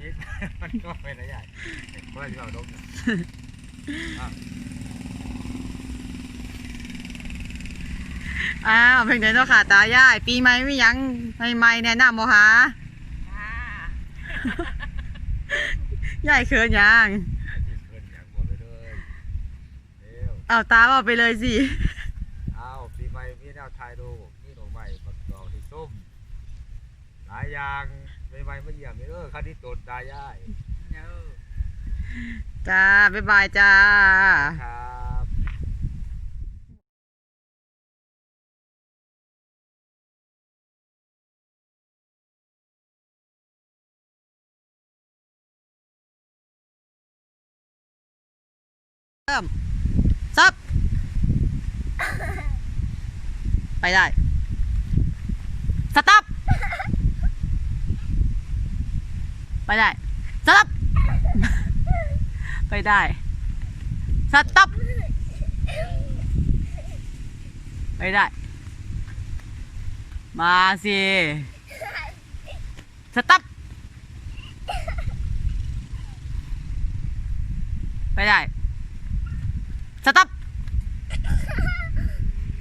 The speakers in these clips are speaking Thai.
คิดมันก็ไม่ได้ใหญ่เพื่อนเราดมเนี่ยอะอ้าวเพิ่งเดินเนาะค่ะตายายปีใหม่ไม่ยังใหม่ๆแนะนำบ่คะยายเขินยังที่เพื่อนอย่างหมดเลยเลยเร็วเอาตาบอกไปเลยสิเอาปีใหม่มีแนวทายดูนี่ดอกไม้ปักดอกที่ส้มหลายอย่าง ใหม่ๆมาเยี่ยมนี่เด้อคันที่ตนตายายจ้า บ๊ายบายจ้า ครับซับ ไปได้ สต็อป ไปได้สต็อปไปได้สต็อปไปได้ มาสิสต็อปไปได้สต็อป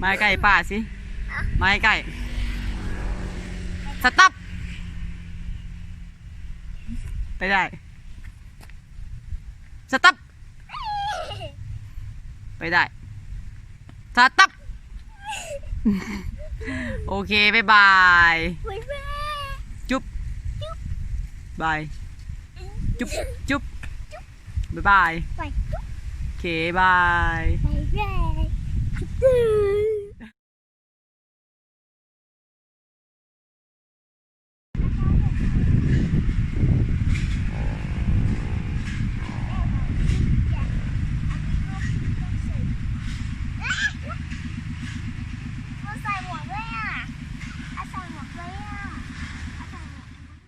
มาใกล้ป้าสิมาใกล้สต็อป ไปได้ สต็อปไปได้ สต็อปโอเคบ๊ายบาย จุ๊บบาย จุ๊บ จุ๊บบ๊ายบายไปโอเคบายไปแรกเอาใส่หมวกด้วยอะเอาใส่หมวกด้วยอะเอาใส่หมวกด้วย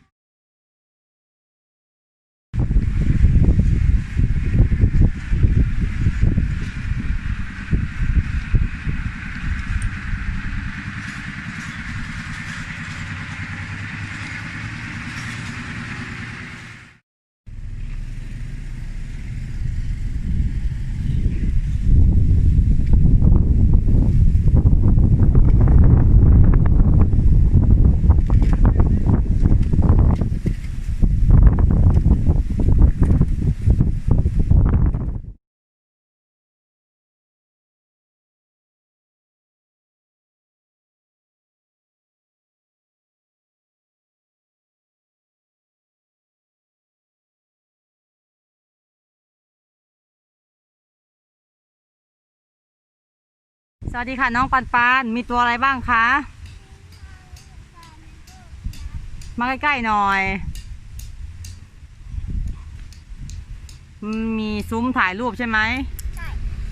สวัสดีค่ะน้องปันปันมีตัวอะไรบ้างคะ มาใกล้ๆหน่อยอืมมีซุ้มถ่ายรูปใช่ไหม ใช่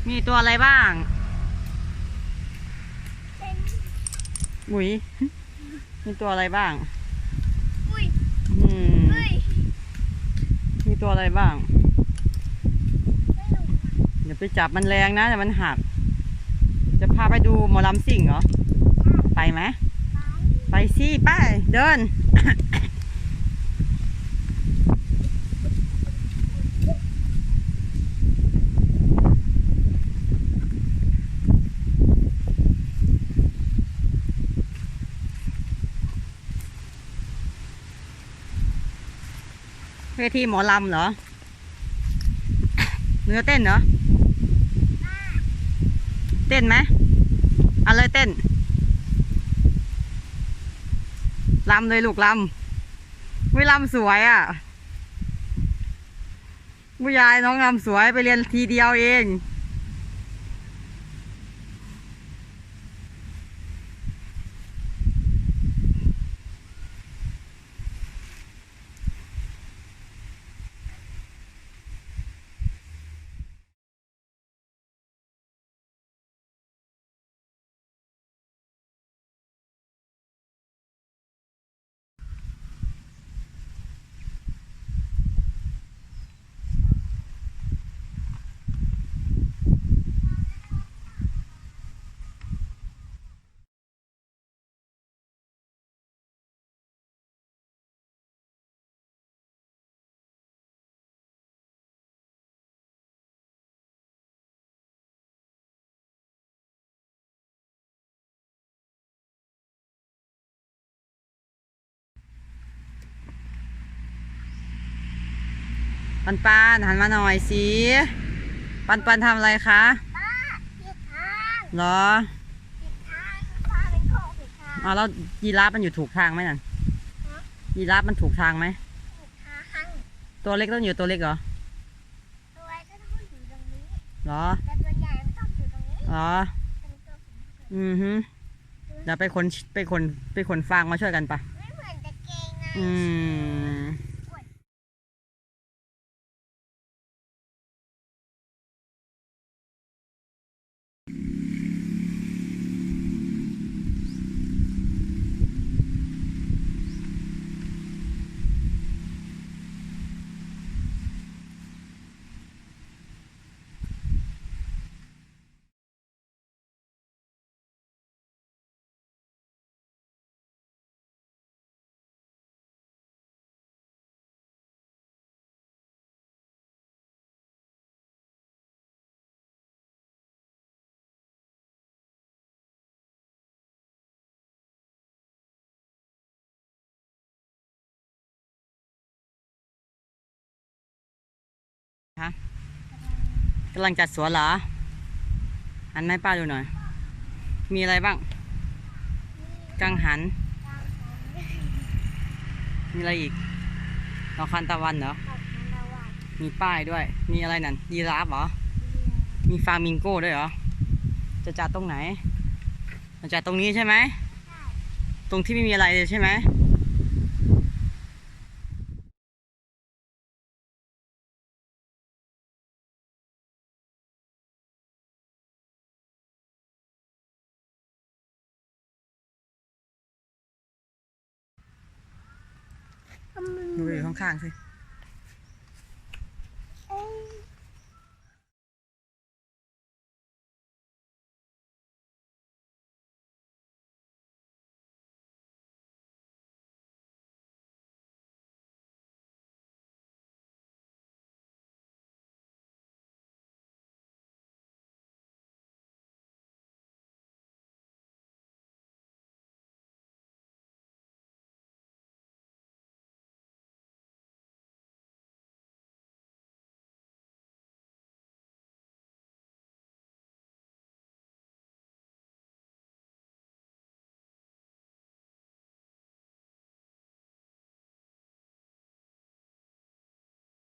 มีตัวอะไรบ้าง เป็นอุ๋ยมีตัวอะไรบ้าง อุ้ยอืมอุ้ยมีตัวอะไรบ้าง ไม่รู้อย่าไปจับมันแรงนะเดี๋ยวมันหักจะพาไปดูหมอลำสิ่งเหรอ ไปไหมไปไปสิไปเดิน เวทีหมอลำเหรอ เนื้อเต้นเหรอ เต้นไหม เอาเลยเต้นลำเลยลูกลำวิลำสวยอะผู้ยายน้องลำสวยไปเรียนทีเดียวเอง ปันปันหันมาหน่อยสิ ปันปันทำอะไรคะป้าผิดทางเหรอผิดทางป้าเป็นโคกผิดทางอ๋อแล้วยีราฟมันอยู่ถูกทางไหมนั่นฮะยีราฟมันถูกทางไหมผิดทางตัวเล็กต้องอยู่ตัวเล็กเหรอตัวไอ้ก็ต้องอยู่ตรงนี้เหรอแต่ตัวใหญ่มันต้องอยู่ตรงนี้เหรอเป็นตัวสีอือฮึเดี๋ยวไปคนไปคนไปคนฟางมาช่วยกันปะไม่ เหมือนตะกำลังจัดสวนเหรอหันมาให้ป้าดูหน่อย มีอะไรบ้าง กังหัน มีอะไรอีกดอกคันตะวันเหรอ มีป้ายด้วย มีอะไรนั่นยีราฟเหรอ มีฟามิงโก้ด้วยเหรอ จะจัดตรงไหน จะจัดตรงนี้ใช่ไหม ตรงที่ไม่มีอะไรเลยใช่ไหม ดูอยู่ข้างๆสิ